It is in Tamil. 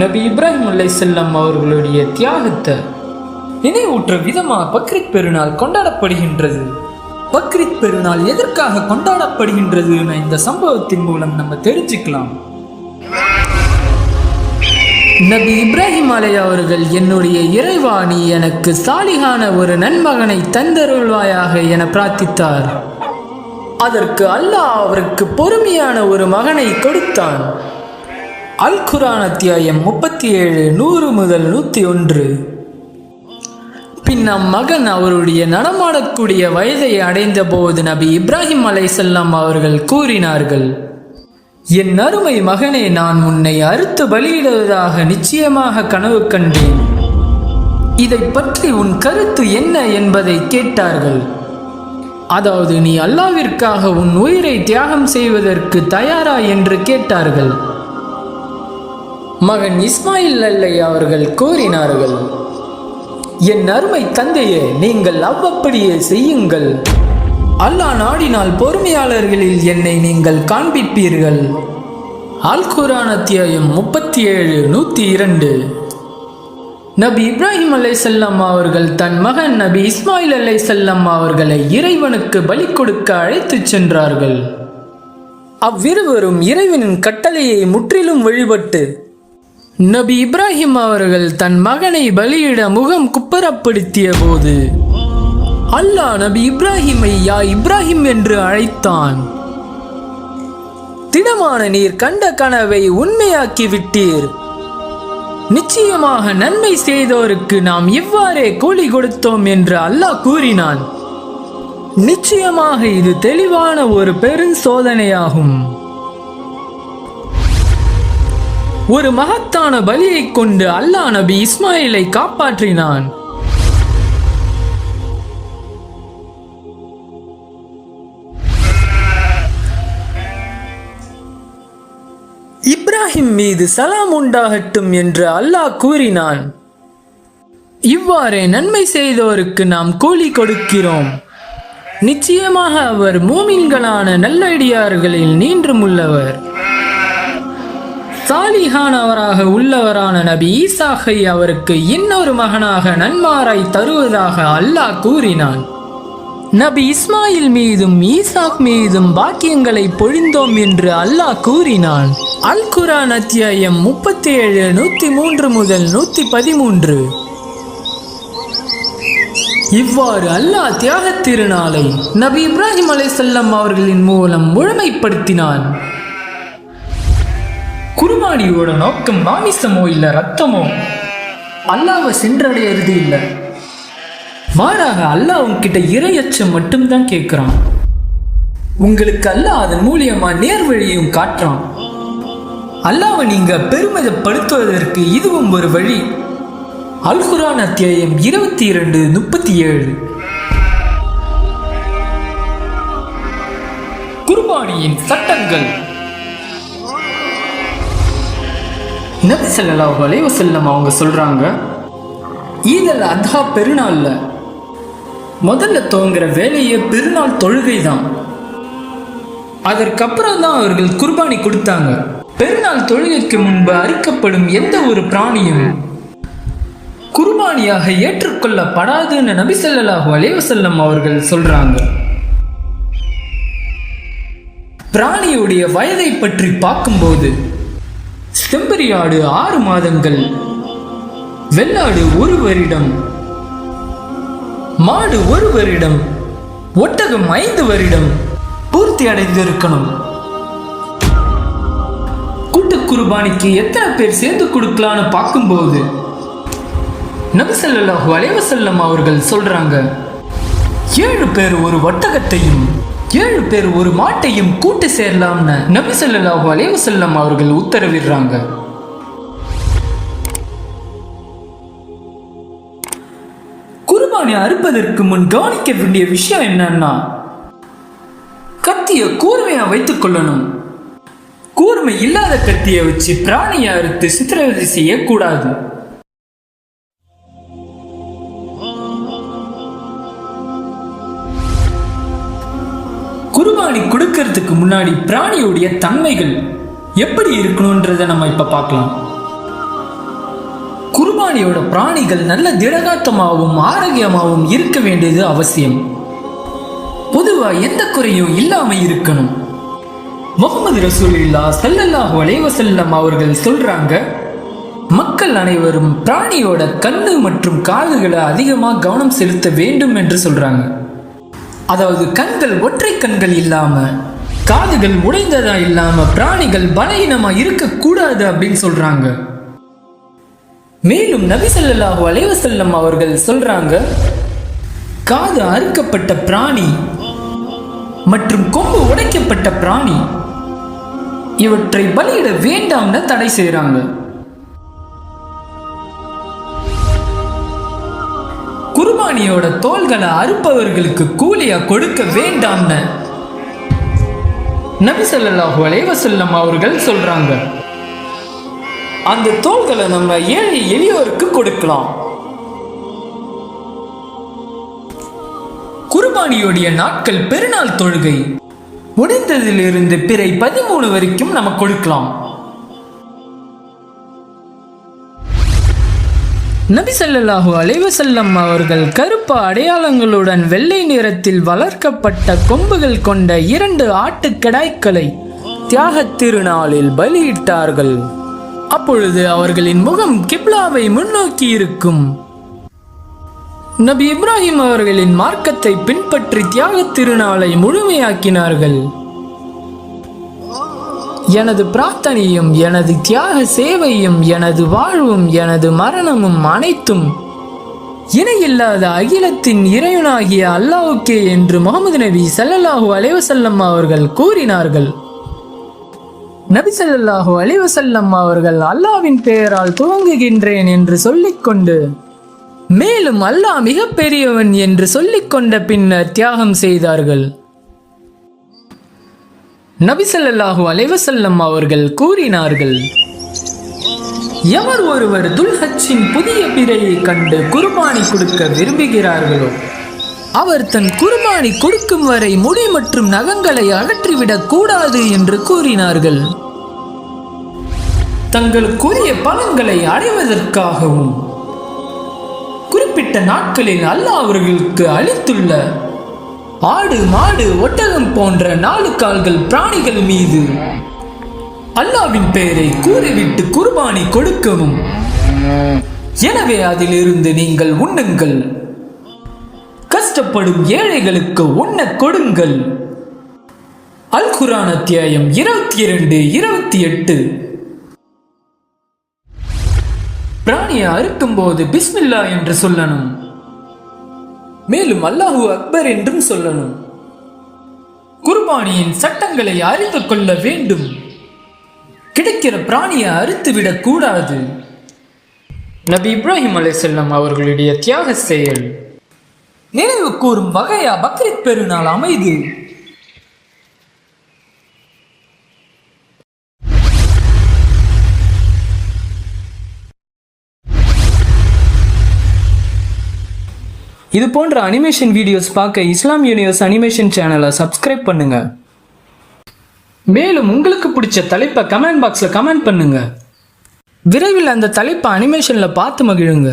நபி இப்ராஹிம் அலை செல்லம் அவர்களுடைய தியாகத்தை நினைவூற்ற விதமா பக்ரீத் பெருநாள் கொண்டாடப்படுகின்றது. பக்ரீத் பெருநாள் எதற்காக கொண்டாடப்படுகின்றதுன்னு இந்த சம்பவத்தின் மூலம் நம்ம தெரிஞ்சுக்கலாம். நபி இப்ராஹிம் அலை அவர்கள் என்னுடைய இறைவாணி எனக்கு சாலிகான ஒரு நன்மகனை தந்தருள்வாயாக என பிரார்த்தித்தார். அதற்கு அல்லாஹ் அவருக்கு பொறுமையான ஒரு மகனை கொடுத்தான். அல் குரான் அத்தியாயம் முப்பத்தி ஏழு நூறு முதல் நூற்றி ஒன்று. பின் அம்மகன் அவருடைய நடமாடக்கூடிய வயதை அடைந்த போது நபி இப்ராஹிம் அலைசல்லாம் அவர்கள் கூறினார்கள் என் அருமை மகனே நான் உன்னை அறுத்து பலியிடுவதாக நிச்சயமாக கனவு கண்டேன். இதை பற்றி உன் கருத்து என்ன என்பதை கேட்டார்கள். அதாவது நீ அல்லாவிற்காக உன் உயிரை தியாகம் செய்வதற்கு தயாரா? என்று கேட்டார்கள். மகன் இஸ்மாயில் அல்லை அவர்கள் கூறினார்கள் என் அருமை தந்தையே நீங்கள் அவ்வப்படியே செய்யுங்கள். அல்லாஹ் நாடினால் பொறுமையாளர்களில் என்னை நீங்கள் காண்பிப்பீர்கள். அல்குரான அத்தியாயம் முப்பத்தி ஏழு நூற்றி இரண்டு நபி இப்ராஹிம் அலை செல்லம் அவர்கள் தன் மகன் நபி இஸ்மாயில் அலை செல்லம் அவர்களை இறைவனுக்கு பலி கொடுக்க அழைத்துச் சென்றார்கள். அவ்விருவரும் இறைவனின் கட்டளையை முற்றிலும் வழிபட்டு நபி இப்ராஹிம் அவர்கள் தன் மகனை பலியிட முகம் குப்பரப்படுத்திய போது அல்லாஹ் நபி இப்ராஹிமை யா இப்ராஹிம் என்று அழைத்தான். திடமான நீர் கண்ட கனவை உண்மையாக்கி விட்டீர். நிச்சயமாக நன்மை செய்தோருக்கு நாம் இவ்வாறே கூலி கொடுத்தோம் என்று அல்லாஹ் கூறினான். நிச்சயமாக இது தெளிவான ஒரு பெரும் சோதனையாகும். ஒரு மகத்தான பலியை கொண்டு அல்லாஹ் நபி இஸ்மாயிலை காப்பாற்றினான். இப்ராஹிம் மீது சலாம் உண்டாகட்டும் என்று அல்லாஹ் கூறினான். இவ்வாறே நன்மை செய்தோருக்கு நாம் கூலி கொடுக்கிறோம். நிச்சயமாக அவர் மூமின்களான நல்லடியார்களில் நீன்றும் உள்ளவர் சாலிஹானவராக உள்ளவரான நபி ஈசாகை அவருக்கு இன்னொரு மகனாக நன்மாராய் தருவதாக அல்லாஹ் கூறினான். நபி இஸ்மாயில் மீதும் ஈசாக் மீதும் பாக்கியங்களை பொழிந்தோம் என்று அல்லாஹ் கூறினான். அல் குரான் அத்தியாயம் முப்பத்தி ஏழு நூத்தி மூன்று முதல் நூத்தி பதிமூன்று இவ்வாறு அல்லாஹ் தியாகத் திருநாளை நபி இப்ராஹிம் அலைசல்லம் அவர்களின் மூலம் முழுமைப்படுத்தினான். குருபானியோட நோக்கம் மாமிசமோ இல்ல ரத்தமோ? அல்லாவை சென்றடையிறது இல்லை. மாறாக அல்லாஹ் உங்ககிட்ட இரையச்சம் மட்டும்தான் கேட்குறான் உங்களுக்கு அல்லாஹ் அதன் மூலியமா நேர்வழியும் காட்டுறான். அல்லாவை நீங்க பெருமிதப்படுத்துவதற்கு இதுவும் ஒரு வழி. அல்குரான் அத்தியாயம் இருபத்தி இரண்டு முப்பத்தி ஏழு குர்பானியின் சட்டங்கள். நபி சல்லாஹ் அலைவசல்லம் அவங்க சொல்கிறாங்க ஈதல் அத்ஹா பெருநாளில் முதல்ல துவங்குற வேலையே பெருநாள் தொழுகை தான். அதற்கப்புறம் தான் அவர்கள் குர்பானி கொடுத்தாங்க. பெருநாள் தொழுகைக்கு முன்பு அறுக்கப்படும் எந்த ஒரு பிராணியும் குர்பானியாக ஏற்றுக்கொள்ளப்படாதுன்னு நபி ஸல்லல்லாஹு அலைஹி அவர்கள் சொல்றாங்க. பிராணியுடைய வயதை பற்றி பார்க்கும்போது செம்பரியாடு ஆறு மாதங்கள் வெள்ளாடு ஒரு வருடம் மாடு ஒரு வருடம் ஒட்டகம் ஐந்து வருடம் பூர்த்தி அடைந்திருக்கணும். கூட்டு குர்பானிக்கு எத்தனை பேர் சேர்ந்து கொடுக்கலான்னு பார்க்கும்போது நபிசல்லாஹு அலைவசல்லம் அவர்கள் சொல்றாங்க ஏழு பேர் ஒரு ஒட்டகத்தையும் ஏழு பேர் ஒரு மாட்டையும் கூட்டு சேரலாம்னு நபி சொல்லாஹு அலைவசல்லம் அவர்கள் உத்தரவிடுறாங்க. குர்பானை அறுப்பதற்கு முன் கவனிக்க வேண்டிய விஷயம் என்னன்னா கத்திய கூர்மையா வைத்துக் கொள்ளணும். கூர்மை இல்லாத கத்தியை வச்சு பிராணியை அறுத்து சித்திரவதை செய்யக்கூடாது. கொடுக்கறதுக்கு முன்னாடி பிராணியுடைய தன்மைகள் எப்படி இருக்கணுன்றதை நம்ம இப்ப பார்க்கலாம். குர்பானியோட பிராணிகள் நல்ல திடகாத்தமாகவும் ஆரோக்கியமாகவும் இருக்க வேண்டியது அவசியம். பொதுவா எந்த குறையும் இல்லாம இருக்கணும். முகமது ரசூலில்லா சல்லல்லாஹு அலைவசல்லம் அவர்கள் சொல்றாங்க மக்கள் அனைவரும் பிராணியோட கண்ணு மற்றும் காதுகளை அதிகமாக கவனம் செலுத்த வேண்டும் என்று சொல்றாங்க. அதாவது கண்கள் ஒற்றை கண்கள் இல்லாம காதுகள் உடைந்ததா இல்லாம பிராணிகள் பலகீனமா இருக்கக்கூடாது அப்படின்னு சொல்றாங்க. மேலும் நபி ஸல்லல்லாஹு அலைஹி அவர்கள் சொல்றாங்க காது அறுக்கப்பட்ட பிராணி மற்றும் கொம்பு உடைக்கப்பட்ட பிராணி இவற்றை பலியிட வேண்டாம்னு தடை செய்கிறாங்க குர்பானியோட தோள்களை அறுப்பவர்களுக்கு கூலியா கொடுக்க வேண்டாம்னு நபி ஸல்லல்லாஹு அலைஹி அவர்கள் சொல்றாங்க. அந்த தோள்களை நம்ம ஏழை எளியோருக்கு கொடுக்கலாம். குர்பானியுடைய நாட்கள் பெருநாள் தொழுகை. முடிந்ததிலிருந்து பிறை பதிமூணு வரைக்கும் நம்ம கொடுக்கலாம். நபி சல்லாஹு அலைவசல்லம் அவர்கள் கருப்பு அடையாளங்களுடன் வெள்ளை நிறத்தில் வளர்க்கப்பட்ட கொம்புகள் கொண்ட இரண்டு ஆட்டுக்கடாய்களை தியாகத் திருநாளில் பலியிட்டார்கள். அப்பொழுது அவர்களின் முகம் கிப்லாவை முன்னோக்கி இருக்கும். நபி இப்ராஹிம் அவர்களின் மார்க்கத்தை பின்பற்றி தியாகத் திருநாளை முழுமையாக்கினார்கள். எனது பிரார்த்தனையும் எனது தியாக சேவையும் எனது வாழ்வும் எனது மரணமும் அனைத்தும் இணையில்லாத அகிலத்தின் இறைவனாகிய அல்லாஹ்வுக்கே என்று முகமது நபி சல்லல்லாஹு அலைவசல்லம் அவர்கள் கூறினார்கள். நபி சல்லாஹு அலைஹி அவர்கள் அல்லாவின் பெயரால் துவங்குகின்றேன் என்று சொல்லிக்கொண்டு மேலும் அல்லாஹ் மிக பெரியவன் என்று சொல்லிக்கொண்ட பின்னர் தியாகம் செய்தார்கள். நபிசல்லாஹு அலைவசல்லம் அவர்கள் கூறினார்கள் எவர் ஒருவர் துல்ஹச்சின் புதிய பிறையை கண்டு குர்பானி கொடுக்க விரும்புகிறார்களோ அவர் தன் குர்பானி கொடுக்கும் வரை முடி மற்றும் நகங்களை அகற்றிவிடக் கூடாது என்று கூறினார்கள். தங்களுக்குரிய பலன்களை அடைவதற்காகவும் குறிப்பிட்ட நாட்களில் அல்லாஹ் அவர்களுக்கு அளித்துள்ள ஆடு மாடு ஒட்டகம் போன்ற நாலு கால்கள் பிராணிகள் மீது. அல்லாவின் பெயரை கூறிவிட்டு குர்பானி கொடுக்கவும். எனவே அதிலிருந்து நீங்கள் உண்ணுங்கள். கஷ்டப்படும் ஏழைகளுக்கு உண்ண கொடுங்கள். அல் குரான் அத்தியாயம் இருபத்தி இரண்டு இருபத்தி எட்டு பிராணியை அறுக்கும் போது பிஸ்மில்லா என்று சொல்லணும். மேலும் அல்லாஹு அக்பர் என்றும் சொல்லணும். குர்பானியின் சட்டங்களை அறிந்து கொள்ள வேண்டும். கிடைக்கிற பிராணியை அறுத்துவிடக் கூடாது. நபி இப்ராஹிம் அலை செல்லம் அவர்களுடைய தியாக செயல். நினைவு கூறும் வகையா பக்ரீத் பெருநாள் அமைது. இது போன்ற அனிமேஷன் வீடியோஸ் பார்க்க இஸ்லாம் யூனிவர்ஸ் அனிமேஷன் சேனலை சப்ஸ்கிரைப் பண்ணுங்க. மேலும் உங்களுக்கு பிடிச்ச தலைப்பை கமெண்ட் பாக்ஸில் கமெண்ட் பண்ணுங்க. விரைவில் அந்த தலைப்பை அனிமேஷனில் பார்த்து மகிழுங்க.